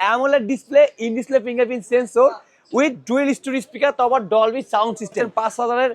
AMOLED display in display fingerprint sensor with dual stereo speaker তো আবার Dolby sound system পাঁচ হাজারের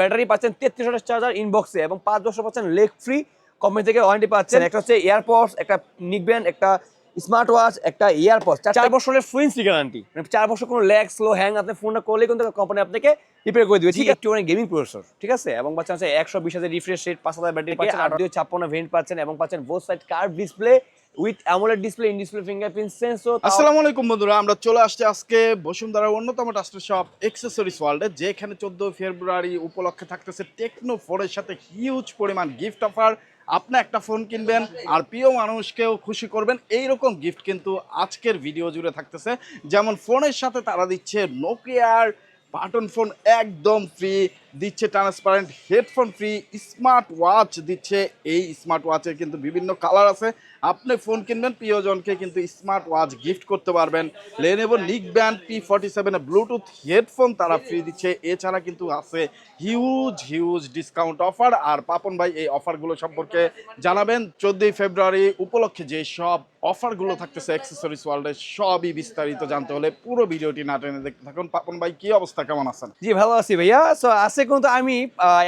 battery পাচ্ছেন তেত্রিশ হাজার চার্জার ইনবক্সে এবং পাঁচ বছর পাচ্ছেন লেগ ফ্রি কোম্পানি থেকে ওয়ারেন্টি পাচ্ছেন। একটা হচ্ছে এয়ারপডস একটা নিকবেন একটা স্মার্ট ওয়াচ একটা এয়ারপডস চার বছরের ফ্রি গ্যারান্টি মানে চার বছর কোনো ল্যাগ স্লো হ্যাং আপনি ফোনটা করলে কিন্তু কোম্পানি আপনাকে রিপেয়ার করে দিবে। ঠিক আছে? অনেক গেমিং প্রসেসর ঠিক আছে? এবং পাচ্ছেন হচ্ছে একশো বিশ হাজার রিফ্রেশ রেট পাঁচ হাজার ব্যাটারি পাচ্ছেন আট দুই ছাপ্পান্ন ভেন্ট পাচ্ছেন এবং পাচ্ছেন both side curve display with AMOLED display in display fingerprint sensor আসসালামু আলাইকুম বন্ধুরা আমরা চলে আসছি আজকে বসুন্ধরার অন্যতম ট্রাস্টের শপ এক্সেসরিজ ওয়ার্ল্ডে যেখানে চোদ্দ ফেব্রুয়ারি উপলক্ষে থাকতেছে টেকনো ফোনের সাথে হিউজ পরিমাণ গিফট অফার আপনি একটা ফোন কিনবেন আর প্রিয় মানুষকেও খুশি করবেন। এই রকম গিফট কিন্তু আজকের ভিডিও জুড়ে থাকতেছে। যেমন ফোনের সাথে তারা দিচ্ছে নোকিয়ার বাটন ফোন একদম ফ্রি দিচ্ছে transparent headphone free smart watch দিচ্ছে। এই স্মার্ট ওয়াচের কিন্তু বিভিন্ন কালার আছে। আপনি ফোন কিনবেন, প্রিয়জনকে কিন্তু স্মার্ট ওয়াচ গিফট করতে পারবেন। লেনেভো নিক ব্যান্ড পি ফর্টি সেভেনে ব্লুটুথ হেডফোন তারা ফ্রি দিচ্ছে। এছাড়া কিন্তু আছে হিউজ হিউজ ডিসকাউন্ট অফার আর পাপন ভাই এই অফারগুলো সম্পর্কে জানাবেন। চোদ্দই ফেব্রুয়ারি উপলক্ষে যে সব অফারগুলো থাকতেছে অ্যাক্সেসরিজ ওয়ার্ল্ডের সবই বিস্তারিত জানতে হলে পুরো ভিডিওটি না টেনে দেখতে থাকুন। পাপন ভাই, কি অবস্থা? কেমন আছেন? জি, ভালো আছি ভাইয়া। সো আছে কিন্তু আমি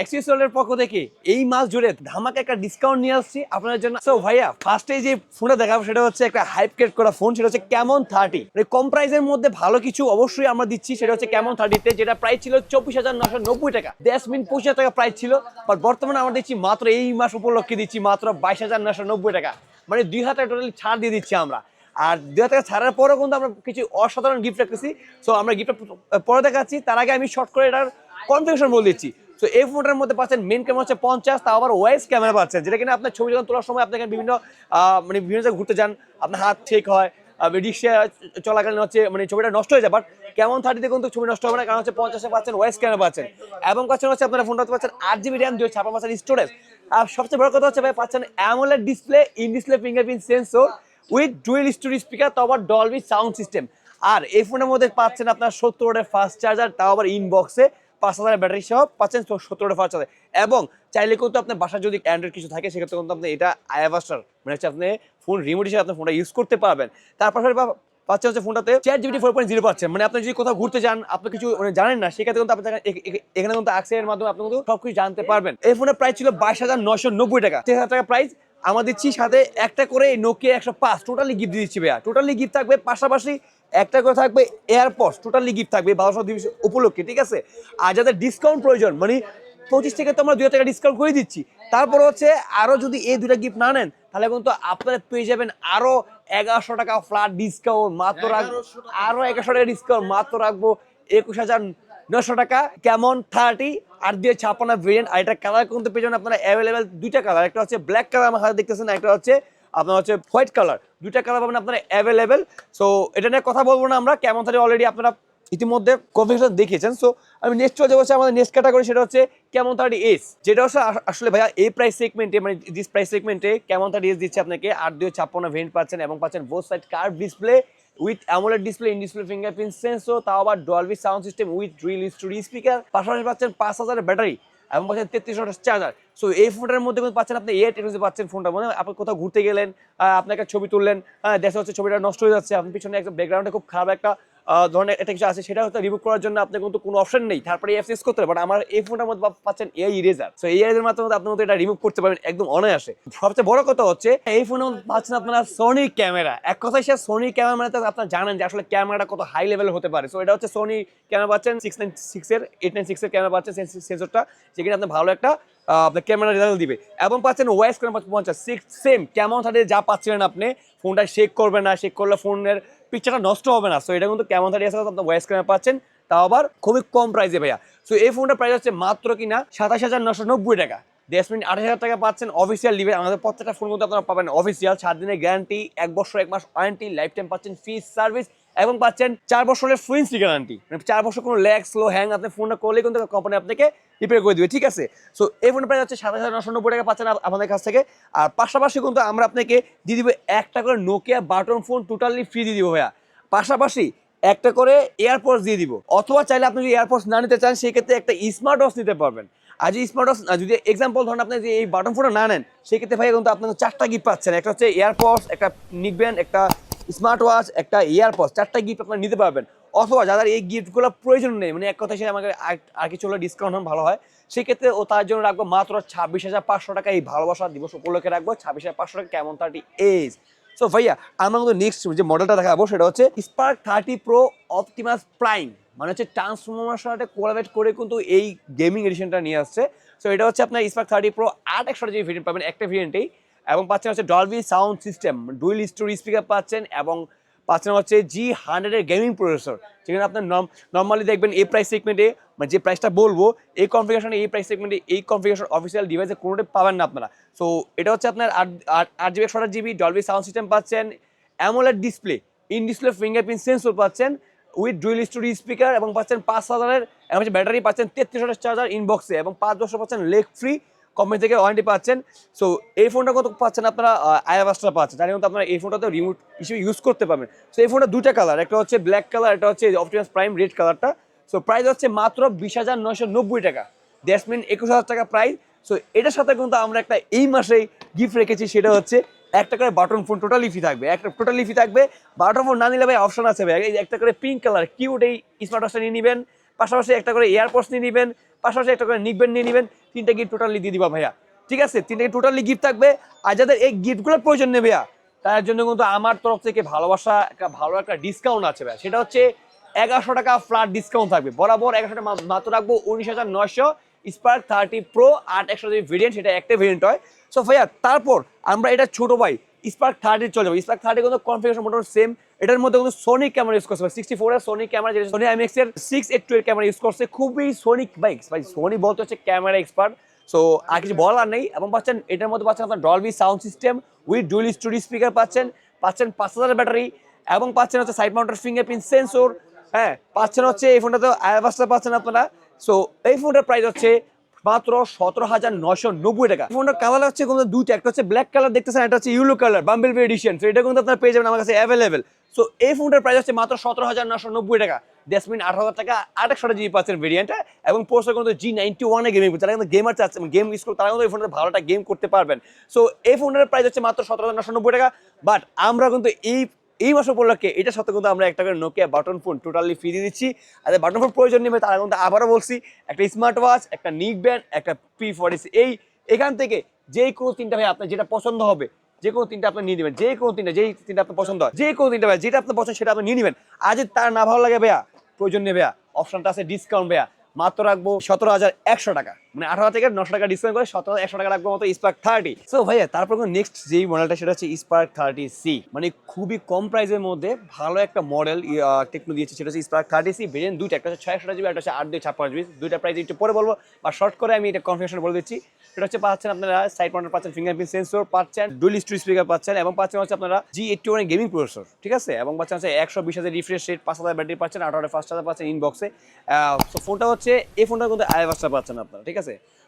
এক্সিসেলের পক্ষ থেকে এই মাস জুড়ে ধামাকে একটা ডিসকাউন্ট নিয়ে আসছি আপনাদের জন্য। সো ভাইয়া ফার্স্টে যে ফোনটা দেখাবো, সেটা হচ্ছে একটা হাইপ কেট করা ফোন সেটা হচ্ছে কেমন থার্টি কম প্রাইসের মধ্যে ভালো কিছু অবশ্যই আমরা দিচ্ছি, সেটা হচ্ছে কেমন থার্টিতে যেটা প্রাইস ছিল চব্বিশ হাজার নশো নব্বই টাকা। দেশ মিন পঁচিশ টাকা প্রাইস ছিল বাট বর্তমানে আমরা দিচ্ছি মাত্র এই মাস উপলক্ষে দিচ্ছি মাত্র বাইশ হাজার নশো নব্বই টাকা। মানে দুই হাজার টোটালি ছাড় দিয়ে দিচ্ছি আমরা। আর দুই হাজার টাকা ছাড়ার পরেও কিন্তু আমরা কিছু অসাধারণ গিফট রাখতেছি। সো আমরা গিফট পরে দেখাচ্ছি। তার আগে আমি শর্ট করে এটার কনফিউশন বলে দিচ্ছি। তো এই ফোনটার মধ্যে পাচ্ছেন মেন ক্যামেরা হচ্ছে পঞ্চাশ তা আবার ওয়াইস ক্যামেরা পাচ্ছেন, যেটা কিনা আপনার ছবি যখন তোলার সময় আপনাকে বিভিন্ন মানে বিভিন্ন জায়গায় ঘুরতে যান, আপনার হাত ঠিক হয় রিক্সা চলাকালীন হচ্ছে মানে ছবিটা নষ্ট হয়ে যায় বাট কেমন থার্টিতে কিন্তু ছবি নষ্ট হবে না, কারণ হচ্ছে পঞ্চাশে পাচ্ছেন ওয়াইস ক্যামেরা পাচ্ছেন। এবং পাচ্ছেন হচ্ছে আপনারা ফোনটা পাচ্ছেন আট জিবি র্যাম দুই ছাপা পাচ্ছেন স্টোরেজ আর সবচেয়ে বড় কথা হচ্ছে ভাই, পাচ্ছেন AMOLED display in display fingerprint sensor with dual stereo speaker তো আবার ডলবি সাউন্ড সিস্টেম আর এই ফোনের মধ্যে পাচ্ছেন আপনার সত্তর ওয়াটের ফাস্ট চার্জার তাও আবার ইনবক্সে পাঁচ হাজার ব্যাটারি সহ পাচ্ছেন সত্তর ওয়াটের ফাস্ট চার্জার এবং চাইলে কিন্তু আপনার বাসায় যদি অ্যান্ড্রয়েড কিছু থাকে সেক্ষেত্রে কিন্তু আপনি এটা আয়াবাস্টার মানে হচ্ছে আপনি ফোন রিমোট হিসেবে আপনি ফোনটা ইউজ করতে পারবেন। তার পাশাপাশি পাচ্ছেন হচ্ছে ফোনটাতে chat GPT four point zero পাচ্ছেন। মানে আপনি যদি কোথাও ঘুরতে যান আপনি কিছু মানে জানেন না সেক্ষেত্রে কিন্তু আপনি এখানে- কিন্তু অ্যাক্সের মাধ্যমে আপনি কিন্তু সবকিছু জানতে পারবেন। এই ফোনের প্রাইস ছিল বাইশ হাজার নশো নব্বই টাকা। তেইশ হাজার টাকা প্রাইস আমরা দিচ্ছি সাথে একটা করে নোকিয়া একশো পাঁচ। টোটালি গিফট দিচ্ছি ভাইয়া। টোটালি গিফট থাকবে। পাশাপাশি একটা করে থাকবে এয়ারপডস টোটালি গিফট থাকবে বারোশো দিবস উপলক্ষে ঠিক আছে? আর যাদের ডিসকাউন্ট প্রয়োজন মানে পঁচিশ থেকে তো আমরা দুই হাজার টাকা ডিসকাউন্ট করে দিচ্ছি। তারপর হচ্ছে আরও যদি এই দুটা গিফট না নেন তাহলে কিন্তু আপনারা পেয়ে যাবেন আরও এগারোশো টাকা ফ্ল্যাট ডিসকাউন্ট মাত্র রাখব আরও এগারোশো টাকা ডিসকাউন্ট মাত্র রাখব একুশ হাজার নশো টাকা। কেমন? থার্টি আর দিয়ে ছাপান্ন ভেরিয়েন্ট আর এটা কালার কিন্তু পেয়ে যাবেন আপনারা অ্যাভেলেবেল দুইটা কালার একটা হচ্ছে ব্ল্যাক কালার আমার হাতে দেখতেছেন একটা হচ্ছে আপনার হচ্ছে হোয়াইট কালার, দুইটা কালার পাবেন আপনারা অ্যাভেলেবেল সো এটা নিয়ে কথা বলব না আমরা, কেমন থার্টি অলরেডি আপনারা ইতিমধ্যে কনফিউশন দেখিয়েছেন। সো আমি নেক্সট চলে যাব আমাদের নেক্সট ক্যাটাগরি সেটা হচ্ছে কেমন থার্টি এস যেটা হচ্ছে আসলে ভাইয়া এই প্রাইস সেগমেন্টে মানে দিস প্রাইস সেগমেন্টে কেমন থার্টি এস দিচ্ছে আপনাকে? আট দুই ছাপ্পান্ন ভেন্ট পাচ্ছেন এবং পাচ্ছেন both side curve display with AMOLED display in display fingerprint sensor তাও আবার Dolby sound system with dual studio speaker পাশাপাশি পাচ্ছেন পাঁচ হাজারের ব্যাটারি এবং পাচ্ছেন তেত্রিশ ওয়াটের চার্জার। সো এই ফোনটার মধ্যে কিন্তু পাচ্ছেন আপনি এয়ার টেকনোলজি পাচ্ছেন ফোনটা। মানে আপনি কোথাও ঘুরতে গেলেন আপনাকে ছবি তুললেন দেখা হচ্ছে ছবিটা নষ্ট হয়ে যাচ্ছে, আপনি পিছনে একটা ব্যাকগ্রাউন্ডে খুব খারাপ একটা ধরনের একটা কিছু আছে, সেটা হয়তো রিমুভ করার জন্য আপনার কিন্তু কোনো অপশন নেই। তারপরে এফসিস করতে হবে। বাট আমার এই ফোনটার মধ্যে পাচ্ছেন এআই ইরেজার সো এই ইরেজার মাধ্যমে আপনি এটা রিমুভ করতে পারবেন একদম অনায়াসে। সবচেয়ে বড় কথা হচ্ছে, এই ফোনে পাচ্ছেন আপনারা সোনি ক্যামেরা এক কথায় সে সোনি ক্যামেরা মানে আপনারা জানেন যে আসলে ক্যামেরাটা কত হাই লেভেল হতে পারে। সো এটা হচ্ছে সোনি ক্যামেরা পাচ্ছেন সিক্স নাইন সিক্সের এইট নাইন সিক্সের ক্যামেরা পাচ্ছেন সেন্সরটা যেখানে আপনি ভালো একটা আপনার ক্যামেরা রেজাল্ট দিবে। এবং পাচ্ছেন ওয়াইস ক্যামেরা পঞ্চাশ। সিক্স সেম কেমন থাকে যা পাচ্ছিলেন আপনি ফোনটা শেক করবে না শেক করলে ফোনের পিকচারটা নষ্ট হবে না। সো এটা কিন্তু কেমন থার্টি এস আপনার ওয়াইস ক্যামেরা পাচ্ছেন। তাও আবার খুবই কম প্রাইসে ভাইয়া। সো এই ফোনটার প্রাইস হচ্ছে মাত্র কিনা সাতাশ হাজার নশো নব্বই টাকা। দেশ মিনিট আঠাশ হাজার টাকা পাচ্ছেন অফিসিয়াল লিভে আমাদের প্রত্যেকটা ফোন কিন্তু আপনারা পাবেন অফিসিয়াল সাত দিনের গ্যারান্টি এক বছর, এক মাস ওয়ারেন্টি লাইফ টাইম পাচ্ছেন ফ্রি সার্ভিস এবং পাচ্ছেন চার বছরের ফ্রি গ্যারান্টি মানে চার বছর কোনো ল্যাগ স্লো হ্যাং আপনি ফোনটা করলে কিন্তু কোম্পানি আপনাকে রিপেয়ার করে দিবে, ঠিক আছে? সো এই ফোনের প্রাইস হচ্ছে সাতাশ হাজার নশো নব্বই টাকা পাচ্ছেন আমাদের কাছ থেকে। আর পাশাপাশি কিন্তু আমরা আপনাকে দিয়ে দিব একটা করে Nokia button phone totally free দিয়ে দিব ভাইয়া। পাশাপাশি একটা করে এয়ারপোর্টস দিয়ে দিব। অথবা চাইলে আপনি যদি এয়ারপোর্টস না নিতে চান, সেক্ষেত্রে একটা স্মার্ট ওয়াচ নিতে পারবেন। আর যদি স্মার্ট ওয়াচ যদি এক্সাম্পল ধরেন আপনি যে এই বাটন ফোনটা না নেন, সেক্ষেত্রে ভাই কিন্তু আপনার চারটা গিফট পাচ্ছেন। একটা হচ্ছে এয়ারপোর্টস একটা নিকব্যান্ড একটা স্মার্ট ওয়াচ একটা ইয়ারপড চারটা গিফট আপনারা নিতে পারবেন। অথবা যাদের এই গিফটগুলো প্রয়োজন নেই মানে এক কথা সে আমাকে আর- কিছু হলে ডিসকাউন্ট ভালো হয়, সেক্ষেত্রে ও তার জন্য রাখব মাত্র ছাব্বিশ হাজার পাঁচশো টাকা। এই ভালোবাসা দিবস উপলক্ষে রাখব ছাব্বিশ হাজার পাঁচশো টাকা, কেমন থার্টি এজ সো ভাইয়া, আমরা নেক্সট যে মডেলটা দেখাবো, সেটা হচ্ছে Spark thirty Pro Optimus Prime মানে হচ্ছে ট্রান্সফর্মার সাথে কোলাবেট করে কিন্তু এই গেমিং এডিশনটা নিয়ে আসছে। সো এটা হচ্ছে আপনার স্পার্ক থার্টি প্রো আট একশো যে ভেরিয়েন্ট পাবেন, একটা ভেরিয়েন্টেই এবং পাচ্ছেন হচ্ছে Dolby sound system dual stereo speaker পাচ্ছেন এবং পাচ্ছেন হচ্ছে জি হান্ড্রেডের গেমিং প্রসেসর যেখানে আপনার নর্মালি দেখবেন এই প্রাইস সেগমেন্টে মানে যে প্রাইসটা বলব, এই কনফিগারেশনে এই প্রাইস সেগমেন্টে এই কনফিগারেশন অফিসিয়াল ডিভাইসে কোনোটাই পাবেন না আপনারা। সো এটা হচ্ছে আপনার আট আট জিবি একশো জিবি ডলবি সাউন্ড সিস্টেম পাচ্ছেন AMOLED display in display fingerprint sensor পাচ্ছেন উইথ ডুয়েল স্টোরি স্পিকার এবং পাচ্ছেন পাঁচ হাজারের ব্যাটারি পাচ্ছেন তেত্রিশ হাজার চার্জার ইনবক্সে এবং পাঁচ বছর পাচ্ছেন লেগ ফ্রি কোম্পানি থেকে ওয়ারেন্টি পাচ্ছেন। সো এই ফোনটা কত পাচ্ছেন আপনারা? আয়াবাসটা পাচ্ছেন। জানি কিন্তু আপনারা এই ফোনটাতে রিমোট হিসেবে ইউজ করতে পারবেন। সো এই ফোনটা দুটা কালার একটা হচ্ছে ব্ল্যাক কালার একটা হচ্ছে অপটিমাস প্রাইম রেড কালারটা সো প্রাইস হচ্ছে মাত্র বিশ হাজার নয়শো নব্বই টাকা। দ্যাটস একুশ হাজার টাকা প্রাইস সো এটার সাথে কিন্তু আমরা একটা এই মাসেই গিফট রেখেছি, সেটা হচ্ছে একটা করে বাটন ফোন টোটালি ফি থাকবে। একটা টোটালি ফি থাকবে। বাটন ফোন না নিলে ভাই অপশন আছে ভাই। একটা করে পিঙ্ক কালার কিউট এই স্মার্ট ওয়াচটা নিয়ে নেবেন। পাশাপাশি একটা করে এয়ারপোর্টস নিয়ে নেবেন, পাশাপাশি একটা করে নিকবেন নিয়ে নেবেন, তিনটা গিফট টোটালি দিয়ে দিবা ভাইয়া। ঠিক আছে? তিনটা টোটালি গিফট থাকবে। আর যাদের এই গিফটগুলোর প্রয়োজন নেই ভাইয়া তার জন্য কিন্তু আমার তরফ থেকে ভালোবাসা, একটা ভালো একটা ডিসকাউন্ট আছে ভাইয়া। সেটা হচ্ছে এগারোশো টাকা ফ্ল্যাট ডিসকাউন্ট থাকবে। বরাবর এগারোশো টাকা মাত্র রাখব উনিশ হাজার নয়শো। স্পার্ক থার্টি প্রো আট একশো যে ভেরিয়েন্ট সেটা একটা ভেরিয়েন্ট হয়। সো ভাইয়া, তারপর আমরা এটা ছোট ভাই স্পার্ক থার্টি চলে যাব। স্পার্ক থার্টি কিন্তু কনফিগারেশন মোটামুটি সেম এটার মধ্যে কিন্তু সোনিক ক্যামেরা ইউজ করছে। সিক্সটি ফোর এর সোনিক ক্যামেরা যেটা সোনি আইএমএক্স এর সিক্স এইট টু এর ক্যামেরা ইউজ করছে। খুবই সোনিক বাইক ভাই সোনি বলতে হচ্ছে ক্যামেরা এক্সপার্ট সো আর কিছু বলার নেই। এবং পাচ্ছেন, এটার মধ্যে পাচ্ছেন আপনার Dolby sound system with dual studio speaker পাচ্ছেন। পাচ্ছেন পাঁচ হাজার ব্যাটারি এবং পাচ্ছেন হচ্ছে সাইড মাউন্টার ফিঙ্গারপ্রিন্ট সেন্সর হ্যাঁ পাচ্ছেন হচ্ছে এই ফোনটা তো আয়াবাসটা পাচ্ছেন আপনারা। সো এই ফোনটার প্রাইস হচ্ছে মাত্র সতেরো হাজার নশো নব্বই টাকা। ফোনটার কালার হচ্ছে কিন্তু দুইটা, একটা হচ্ছে ব্ল্যাক কালার দেখতেছেন, একটা হচ্ছে yellow colour bumble edition so এটা কিন্তু আপনার পেয়ে যাবেন আমার কাছে অ্যাভেলেবেল সো এই ফোনটার প্রাইস হচ্ছে মাত্র সতেরো হাজার নশো নব্বই টাকা। মিনিট আট হাজার টাকা আট একশো জিবি পাচ্ছেন ভেরিয়েন্টটা এবং পোস্টার কিন্তু জি নাইনটি ওয়ানে গেমিং যারা কিন্তু গেমার চাচ্ছেন গেম ইউজ করে তারা কিন্তু এই ফোনটা ভালোটা গেম করতে পারবেন। সো এই ফোনের প্রাইস হচ্ছে মাত্র সতেরো হাজার নশো নব্বই টাকা। বাট আমরা কিন্তু এই এই মাস উপলক্ষে এটা সাথে কিন্তু আমরা একটা করে Nokia button phone totally free দিয়ে দিচ্ছি। আর বাটন ফোন প্রয়োজন নেবে তারা কিন্তু আবারও বলছি, একটা স্মার্ট ওয়াচ একটা নিক ব্যান্ড একটা পি ফর্টি এই এখান থেকে যেই কোনো তিনটা ভাই আপনার যেটা পছন্দ হবে যে কোনো তিনটা আপনি নিয়ে নেবেন যে কোনো তিনটা, যেই তিনটা আপনার পছন্দ হয় যে কোনো তিনটা ভাই, যেটা আপনার পছন্দ সেটা আপনি নিয়ে নেবেন। যদি তার না ভালো লাগে ভাইয়া, প্রয়োজন নেই ভাইয়া অপশনটা আছে ডিসকাউন্ট ভাইয়া, মাত্র রাখব সতেরো হাজার একশো টাকা। মানে আঠারো থেকে নশো টাকা ডিসকাউন্ট করে সতেরো, একশো টাকা রাখব মতো স্পার্ক থার্টি সো ভাইয়া, তারপর নেক্সট যেই মডেলটা সেটা হচ্ছে স্পার্ক থার্টি সি মানে খুবই কম প্রাইসের মধ্যে ভালো একটা মডেল টেকনো দিয়েছে। সেটা হচ্ছে স্পার্ক থার্টি সি ভেরিয়েন্ট দুইটা। একটা হচ্ছে ছয়শো জিবি একটা হচ্ছে আট দুই ছাপ্পান্ন জিবি দুইটা প্রাইস একটু পরে বলব। বা শর্ট করে আমি এটা কনফিউশন বলে দিচ্ছি। সেটা হচ্ছে পাচ্ছেন আপনারা সাইড মাউন্টার পাচ্ছেন ফিঙ্গারপ্রিন্ট সেন্সর পাচ্ছেন ডুয়েল স্ট্রি স্পিকার পাচ্ছেন, এবং পাচ্ছেন হচ্ছে আপনারা G eighty one gaming processor ঠিক আছে? এবং পাচ্ছেন হচ্ছে একশো বিশ হাজার রিফ্রেশ রেট পাঁচ হাজার ব্যাটারি পাচ্ছেন, আঠারো ফার্স্ট হাজার পাচ্ছেন ইনবক্সে সো ফোনটা হচ্ছে, এই ফোনটা কিন্তু আইভাসটা পাচ্ছেন আপনারা, ঠিক আছে?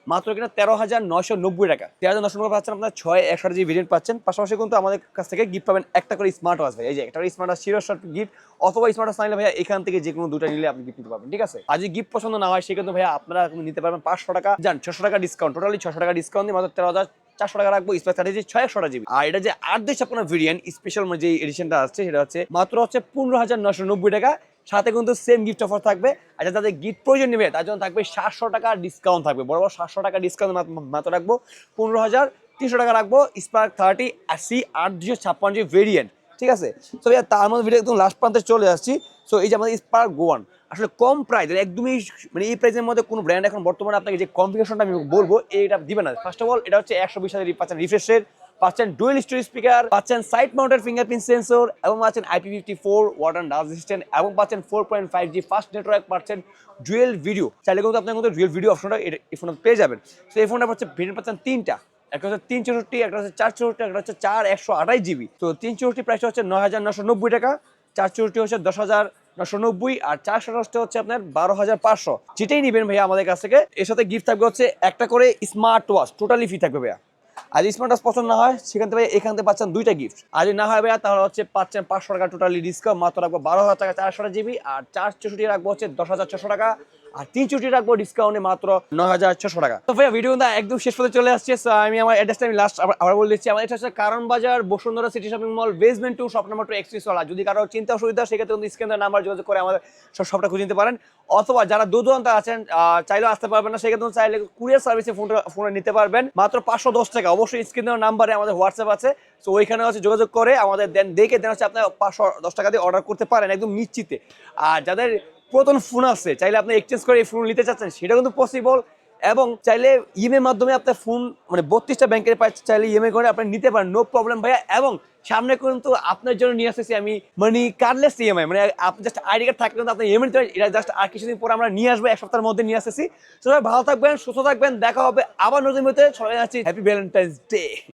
মাত্র কিনা তেরো হাজার নশো নব্বই টাকা। তেরো হাজার নশো নব্বই পাচ্ছেন আপনার, ছয় একশো জি ভেরিয়েন্ট পাচ্ছেন, পাশাপাশি কিন্তু আমাদের কাছ থেকে গিফট পাবেন একটা করে স্মার্ট ওয়াচ ভাই। এই যে একটা করে স্মার্ট ওয়াচ শিরো শর্ট গিফট অথবা স্মার্ট ওয়াচ নিলে ভাইয়া এখান থেকে যে কোনো দুটা নিলে আপনি গিফট নিতে পারবেন, ঠিক আছে? যদি গিফট পছন্দ না হয় সেক্ষেত্রে ভাইয়া আপনারা নিতে পারবেন পাঁচশো টাকা। যান ছশো টাকা ডিসকাউন্ট টোটালি ছশো টাকা ডিসকাউন্ট দিয়ে মাত্র তেরো হাজার চারশো টাকা রাখব। স্পেস থার্টি ছয় একশো জিবি আর এটা যে আট দুই ছাপ্পান্ন ভেরিয়েন্ট স্পেশাল যে এডিশনটা আসছে, সেটা হচ্ছে মাত্র হচ্ছে পনেরো হাজার নশো নব্বই টাকা। সাথে কিন্তু সেম গিফট অফার থাকবে। আর যাদের গিফট প্রয়োজন নেবে, তার জন্য থাকবে সাতশো টাকা ডিসকাউন্ট থাকবে। বড় বড় সাতশো টাকা ডিসকাউন্ট মাত্র রাখব। পনেরো হাজার তিনশো টাকা রাখব। স্পার্ক থার্টি সি আট দুশো ছাপ্পান্ন যে ভেরিয়েন্ট ঠিক আছে? তো তার মধ্যে ভিডিও একদম লাস্ট প্রান্তে চলে আসছি। সো এই যে আমাদের স্পার্ক গোয়ান আসলে কম প্রাইস একদমই মানে এই প্রাইসের মধ্যে কোনো ব্র্যান্ড এখন বর্তমানে আপনাকে যে কনফিগারেশনটা আমি বলব, এইটা দিবে না। ফার্স্ট অফ অল এটা হচ্ছে একশো বিশ হাজার রিফ্রেশের পাচ্ছেন ডুয়েল স্টোরি স্পিকার পাচ্ছেন সাইড মাউন্টেড ফিঙ্গারপ্রিন্ট সেন্সর এবং পাচ্ছেন IP fifty four water dust resistant এবং পাচ্ছেন four point five G fast network পাচ্ছেন ডুয়েল ভিডিও চাইলে কিন্তু আপনার কিন্তু ডুয়েল ভিডিও অপশনটা এই ফোনে পেয়ে যাবেন। তো এই ফোনটা পাচ্ছে ভেরিয়েন্ট পাচ্ছেন তিনটা। একটা হচ্ছে তিন চৌষট্টি একটা হচ্ছে চার চৌষট্টি একটা হচ্ছে চার একশো আঠাশ জিবি তো তিন চৌষট্টি প্রাইস হচ্ছে নয় হাজার নশো নব্বই টাকা চার চৌষট্টি হচ্ছে দশ হাজার নশো নব্বই আর চার সাতাশটা হচ্ছে আপনার বারো হাজার পাঁচশো। যেটাই নেবেন ভাইয়া আমাদের কাছ থেকে, এর সাথে গিফট থাকবে হচ্ছে একটা করে স্মার্ট ওয়াচ টোটালি ফ্রি থাকবে ভাইয়া। আর স্মার্ট পছন্দ না হয়, সেখান থেকে এখান থেকে পাচ্ছেন দুইটা গিফট আর যদি না হয় ভাইয়া, তাহলে হচ্ছে পাচ্ছেন পাঁচশো টাকা টোটালি ডিসকাউন্ট মাত্র রাখব বারো হাজার টাকা, চারশো জিবি আর চার চৌষট্টি রাখব হচ্ছে দশ হাজার ছশো টাকা। আর তিন চুটি রাখব ডিসকাউন্টে মাত্র নয় হাজার ছশো টাকা। তো ভাইয়া ভিডিও একদম শেষ পর্যন্ত চলে আসছে। আমি আমার অ্যাড্রেসটা আমি লাস্ট আবার বলে দিচ্ছি। আমাদের এটা হচ্ছে কারণ বাজার Bashundhara city shopping mall basement two shop number two axis ওয়ালা যদি কারও চিন্তা অসুবিধা, সেক্ষেত্রে কিন্তু স্ক্রিনের নাম্বার যোগাযোগ করে আমাদের সব শপটা খুঁজে নিতে পারেন। অথবা যারা দূর দূরান্ত আছেন চাইলেও আসতে পারবেন না, সেক্ষেত্রে চাইলে কুরিয়ার সার্ভিসে ফোনটা ফোনে নিতে পারবেন। মাত্র পাঁচশো দশ টাকা। অবশ্যই স্ক্রিনের নাম্বারে আমাদের হোয়াটসঅ্যাপ আছে। তো ওইখানে হচ্ছে যোগাযোগ করে আমাদের দেন দেখে দেন হচ্ছে আপনার পাঁচশো দশ টাকা দিয়ে অর্ডার করতে পারেন, একদম নিশ্চিতে। আর যাদের পুরাতন ফোন আছে, চাইলে আপনি এক্সচেঞ্জ করে এই ফোন নিতে চাচ্ছেন, সেটা কিন্তু পসিবল এবং চাইলে ইএমএর মাধ্যমে আপনার ফোন মানে বত্রিশটা ব্যাংকের চাইলে ইএমআই করে আপনি নিতে পারেন নো প্রবলেম ভাইয়া। এবং সামনে কিন্তু আপনার জন্য নিয়ে আসতেছি আমি মানে কার্ডলেস ইএমআই মানে আপনি জাস্ট আইডি কার্ড থাকলে কিন্তু আপনি ইএমআই নিতে এটা জাস্ট আর কিছুদিন পরে আমরা নিয়ে আসব, এক সপ্তাহের মধ্যে নিয়ে আসতেছি। সবাই ভালো থাকবেন, সুস্থ থাকবেন, দেখা হবে আবার নতুন মধ্যে সবাই আছি হ্যাপি ভ্যালেন্টাইন্স ডে